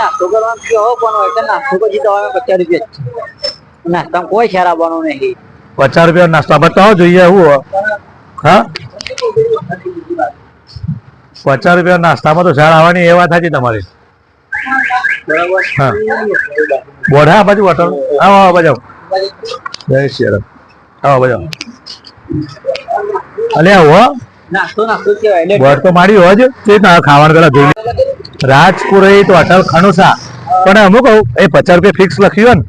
નાસ્તો કરવાનો કહો પણ હોય તો નાસ્તો પછી તો પચાસ રૂપિયા જ નાસ્તા કોઈ શેર આવવાનો નહીં. પચાસ રૂપિયા નાસ્તા બતાવો જોઈએ એવું. હા? પચાસ રૂપિયા નાસ્તામાં તો ઝાડ આવવાની એ વાત હતી તમારી. બોઢા હા હા બાજુ હોટલ આવો આવો બજાવ જય શ્રી રામ. આવો બજાવ અલે આવો હો. નાસ્તો નાસ્તો કહેવાય એટલે બોર્ડ તો મારી હોજ તે ના ખાવાનું પેલા જોઈ રાજપુરી તો અટલ ખનુસા. પણ અમુક કહું એ પચાસ રૂપિયા ફિક્સ લખ્યું ને.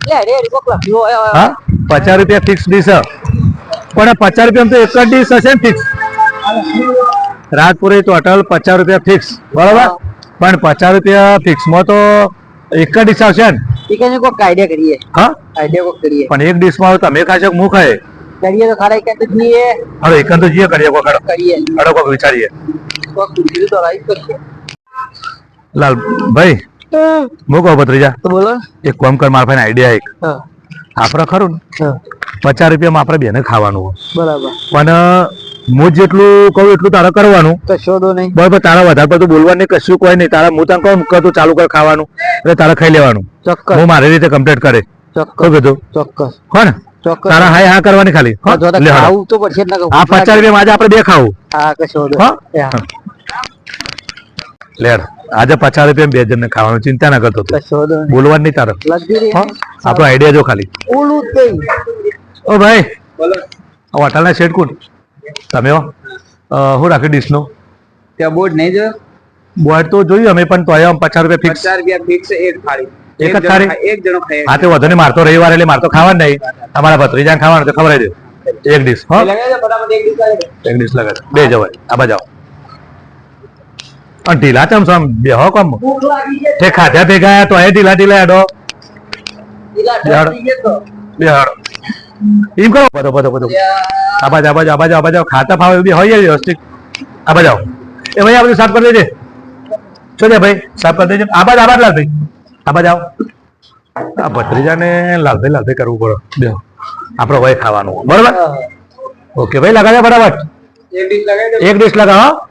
હા? પચાસ રૂપિયા ફિક્સ ડીશ પણ પચાસ રૂપિયા તો એક જ ડીશ હશે ને ફિક્સ રાજપુરી તો અટલ પચાસ રૂપિયા ફિક્સ બરાબર? પણ પચાસ રૂપિયા ફિક્સમાં તો એક જ ડીશ આવશે ને. છે કોક આઈડિયા કરીએ. હા? આઈડિયા કોક કરીએ. પણ એક ડીશમાં તમે ખાશો હું ખાય? કરીએ તો ખાડા એક જઈએ હવે એકાંત જીએ કરીએ કોક કરીએ. હડો કોક વિચારીએ. કોક બીજું તો રાઈટ કરશે લાલ ભાઈ મૂકો ભત્રીજા. બોલો. એક કોમ કર મારા પાસે આઈડિયા એક. આપણે ખરું ને? પચાસ રૂપિયામાં આપણે બેને ખાવાનું બરાબર. પણ હું જેટલું કહું એટલું તારે કરવાનું. કશો નહીં. બરાબર તારા વધારે પડતું બોલવાનું નહીં કશું કોઈ નહીં. તારા હું તને કહું કે તું ચાલુ કર ખાવાનું. એટલે તારે ખાઈ લેવાનું. ચોક્કસ. હું મારી રીતે કમ્પ્લીટ કરે ચોક્કસ. બધું કીધું? ચોક્કસ. હો ને? તારા હાય હા કરવાની ખાલી. ખાવું તો આ પચાસ રૂપિયા આજે આપણે બે ખાવું. હા કશો હા? લેડ આજે પચાસ રૂપિયા બે જણને ખાવાનું ચિંતા ના કરતો બોલવાનું નહીં તારે આપણો આઈડિયા જો ખાલી. જ ઓ ભાઈ હોટલના શેડ કોણ? તમે હું. અ, શું ત્યાં બોર્ડ નહીં જો બોર્ડ તો જોયું અમે પણ તો આમ પચાસ રૂપિયા ફિક્સ પચાસ રૂપિયા ફિક્સ એક થાળી. એક જ થાળી? એક જણો ખાય. હા તે વધુ ને મારતો રવિવાર એટલે મારતો ખાવાનું નહીં. તમારા ભત્રીજાને ખાવાનું તો ખબર દે એક ડીશ હો. એક ડીશ લગાડે બે જવાય. આ બાજુ અને ઢીલા ચમ સમ બે હો કમ? તે ખાધા ભેગા તો એ ઢીલા ઢીલા હેડો. ઢીલા યાર. ઢળી ગયા તો. બે હાડો એમ કરો. બધો બધો બધો. આબા બાજુ આ બાજુ આ બાજુ ખાતા ફાવે બી હોય વ્યવસ્થિત આ બાજુ આવો. એ ભાઈ આ બધું સાફ કરી દેજે. છે ભાઈ? સાફ કરી દેજે. આ બાજુ આ બાજુ લાલભાઈ. આ બાજુ આવો. આ ભત્રીજાને લાલભાઈ લાલભાઈ કરવું પડે. બે આપણો હોય ખાવાનું. બરોબર? ઓકે ભાઈ લગાડ્યા બરાબર એક ડીશ લગાવી દો.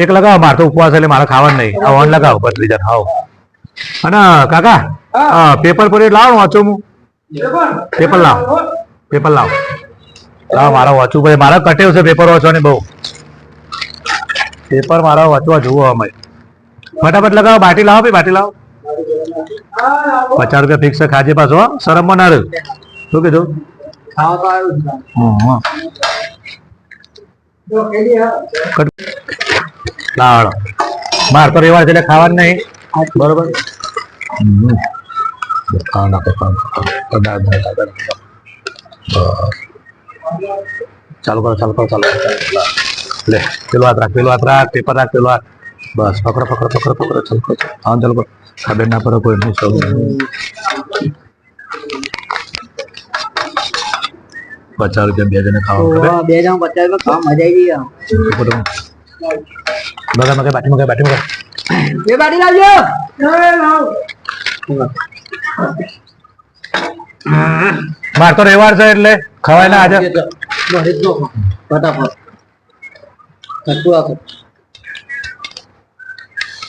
એક લગાવો મારે તો ઉપવાસ એટલે મારે ખાવાનું નહીં. આ ઓન લગાવો ભત્રીજા ખાવ અને કાકા પેપર પર લાવો ને વાંચો હું પેપર લાવ. પેપર લાવ. લાવ મારા વાંચવું ભાઈ મારા કટેવ છે પેપર વાંચવાની બહુ. પેપર મારા વાંચવા જોવો અમે. ફટાફટ લગાવો બાટી લાવો ભાઈ બાટી લાવો. પચાસ રૂપિયા ફિક્સ ખાજે પાછો શરમ ના રહ્યું શું કીધું? ખાવા તો આવ્યું જ ના. હાલો. માર તો રેવા છે એટલે ખાવાનું નહીં બરોબર હમ. ખાવા નાખો, ખાવા નાખો. દાળ, દાળ, દાળ, દાળ. બસ. ચાલુ કરો ચાલુ કરો ચાલુ લે પેલો હાથ રાખ પેલો હાથ રાખ પેપર રાખ પેલો હાથ બસ પકડો પકડો પકડો પકડો ચાલુ કરો હા ચાલુ કરો ખબર ના પડે કોઈ નહીં ચાલુ પચાસ રૂપિયા બે જણે ખાવા બે જણ પચાસ રૂપિયા ખાવા મજા આવી ગઈ બગા મગા બાટી મગા બાટી મગા બે બાટી લાવજો માર તો રવિવાર છે એટલે ખવાય ના આજે ફટાફટ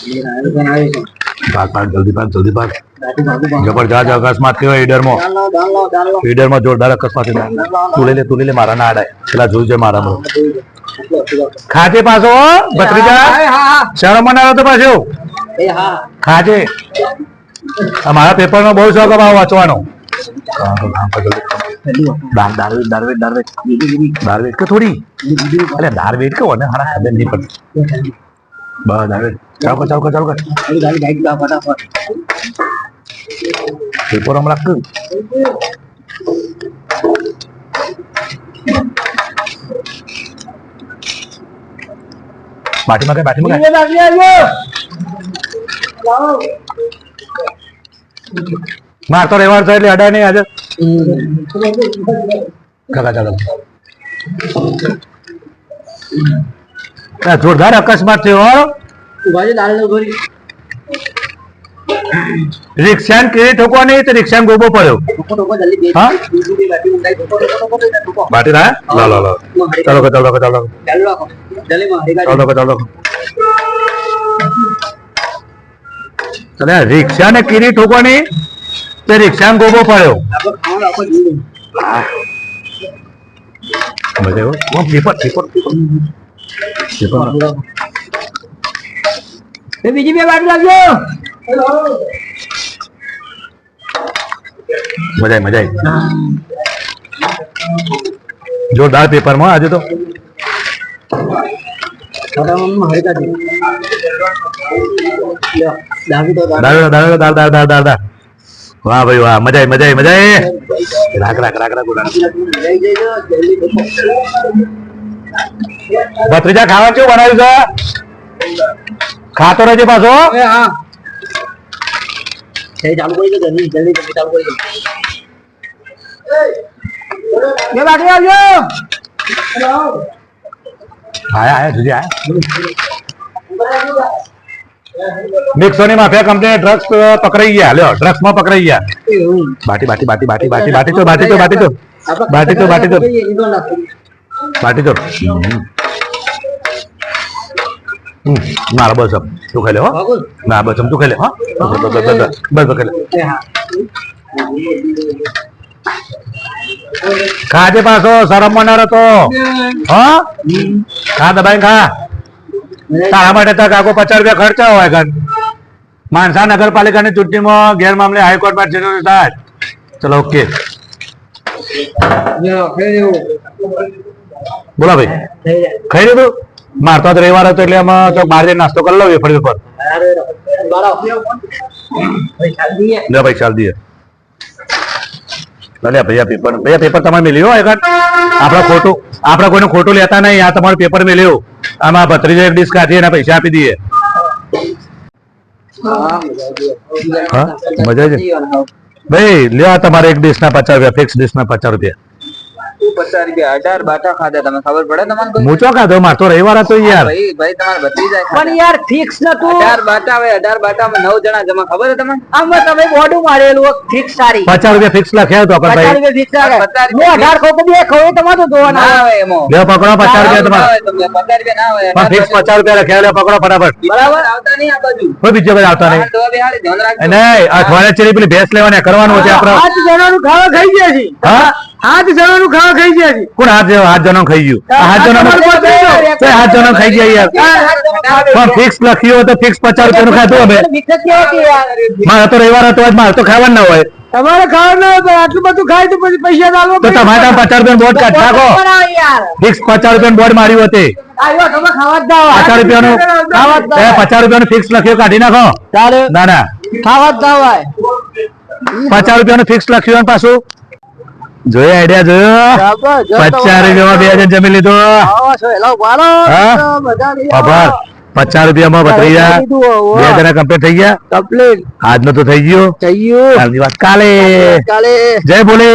એ. ભાગ ભાગ જલ્દી ભાગ જલ્દી ભાગ. જબરજસ્ત અકસ્માત ઈડરમાં જોરદાર અકસ્માત તું લઈ લે તું લઈ લે મારા ના આડાય પેલા જોઈ છે મારા. ખાજે પાછો ભત્રીજા. શરમ ના તો પાછો. ખાજે. મારા પેપર નો બહુ શોખ હવે વાંચવાનો. દાર દારવેટ કે થોડી? અરે દારવેટ કે ને? હારા ખબર નહીં પડતી. બસ દારવેટ ચાલ ચાલ ચાલ પેપર હમણાં બાટીમાં કઈ બાટીમાં કઈ બાટી લાવજો. માર તો રહેવાનું છે એટલે અડાય નહીં આજે કાકા ચાલો જોરદાર અકસ્માત થયો છે, દાલ લો ભરી. રિક્ષા કે ઠોકો નહીં તો રિક્ષા ગોબો પડ્યો? બાટી ના? લો લો લો. ચાલો ચાલો ચાલો, ચાલુ. ચાલો રિક્ષા ને કીરી ઠોકવાની તે રિક્ષા ગોબો પડ્યો. બીજી બે બાજુ લાવજો મજા મજા જોરદાર પેપરમાં આજે તો. વાહ ભાઈ વાહ. મજા મજા મજા રાખ રાખ રાખ રાખ ભત્રીજા ખાવા કેવું બનાવ્યું છે? ખાતો રહેજે પાછો. હા. એ ચાલુ કરી દો જલ્દી જલ્દી જલ્દી ચાલુ કરી દો. બે બાજુ આવજો. આયા આયા જુદી આયા. મિક્સોની માફિયા કંપની ડ્રગ્સ પકડાઈ ગયા. લ્યો ડ્રગ્સમાં પકડાઈ ગયા. બાટી બાટી બાટી બાટી બાટી બાટી તો બાટી તો બાટી તો. બાટી તો બાટી તો. બાટી તો. મારો બસ. તું ખાઈ લે હો. ના બસ તું ખાઈ લે હો. બસ બસ બસ બસ બસ. બસ ખાઈ લે. ખાજે પાછો શરમ મનાર હતો. હો? ખા દબાઈ ખા. તારા માટે તો કાકો પચાસ રૂપિયા ખર્ચા હોય ઘર. માણસા નગરપાલિકાની ચૂંટણીમાં ગેરમામલે હાઈકોર્ટમાં જરૂર થાય. ચલો ઓકે. બોલા ભાઈ. ખાઈ લીધું? મારતો તો રવિવાર હતો એટલે આમાં તો બહાર જઈને નાસ્તો કરી લો વેફર વેફર લે ભાઈ, ચાલ દઈએ. ભલે ભૈયા પેપર ભૈયા પેપર તમારે મેલ્યો લ્યો કાંઈ? આપણે ખોટું, આપણે કોઈને ખોટું લેતા નહીં, આ તમારું પેપર મેલ્યો. આમાં ભત્રીજો એક ડિસ્ક કાઢી, એના પૈસા આપી દઈએ. હા, મજા છે ભાઈ લ્યો તમારે એક ડિશ ના પચાસ રૂપિયા ફિક્સ ડિશ ના પચાસ રૂપિયા. પચાસ રૂપિયા અઢાર બાટા ખાધા તમે ખબર પડે તમારે કોઈ? મૂચો કાઢો મારતો રવિવાર હતો યાર. ભાઈ ભાઈ તમારે ભત્રીજા પણ યાર ફિક્સ નતું અઢાર બાટા આવે અઢાર બાટામાં નવ જણા જમા ખબર તમે આમાં તમે મોઢું મારેલું ફિક્સ સારી. પચાસ રૂપિયા ફિક્સ લખ્યા તો પણ પચાસ રૂપિયા ફિક્સ લાગે હું અઢાર ખોખું બે ખોઈ તમારે તો જોવાના આવે એમાં. પકડો પચાસ રૂપિયા તમારે. પચાસ રૂપિયા ના આવે પણ ફિક્સ પચાસ રૂપિયા લખ્યા લ્યો પકડો ફટાફટ. બરાબર આવતા નહીં આ બાજુ. કોઈ બીજો કોઈ આવતા નહીં. બહાર ધોવા બેહાડી, ધ્યાન રાખજો. નહીં અઠવાડિયે ચેરી પેલી ભેંસ લેવાની કરવાનું છે આપણે. આઠ જણાનું ખાવા ખાઈ ગયા છે હા? આઠ જણાનું ખાવા ખાઈ ગયા છે. કોણ હાથ હાથ જણો ખાઈ ગયું. હાથ જણો હાથ જણો ખાઈ ગયા યાર. પણ ફિક્સ લખ્યું હોય તો ફિક્સ પચાસ રૂપિયાનું ખાધું હવે મારે તો રવિવાર હતો આજ મારે તો ખાવાનું ના હોય. તમારે ખાવાનું ના હોય, આટલું બધું ખાય તો પછી પૈસા તો તો તમારે ત્યાં પચાસ રૂપિયા બોર્ડ કાઢ નાખો. ફિક્સ પચાસ રૂપિયા બોર્ડ માર્યું હતું. પચાસ રૂપિયાનું પચાસ રૂપિયાનું ફિક્સ લખ્યું કાઢી નાખો. ના ના. ખાવા જ. પચાસ રૂપિયાનું ફિક્સ લખ્યું પાછું? જોયો આઈડિયા જોયો પચાસ રૂપિયામાં બે હજાર જમી લીધું. આભાર પચાસ રૂપિયામાં પતરી ગયા. બે હજાર કમ્પ્લીટ થઈ ગયા? કમ્પ્લીટ આજનો તો થઈ ગયો. થઈ ગયું. કાલની વાત કાલે. કાલે. જય બોલે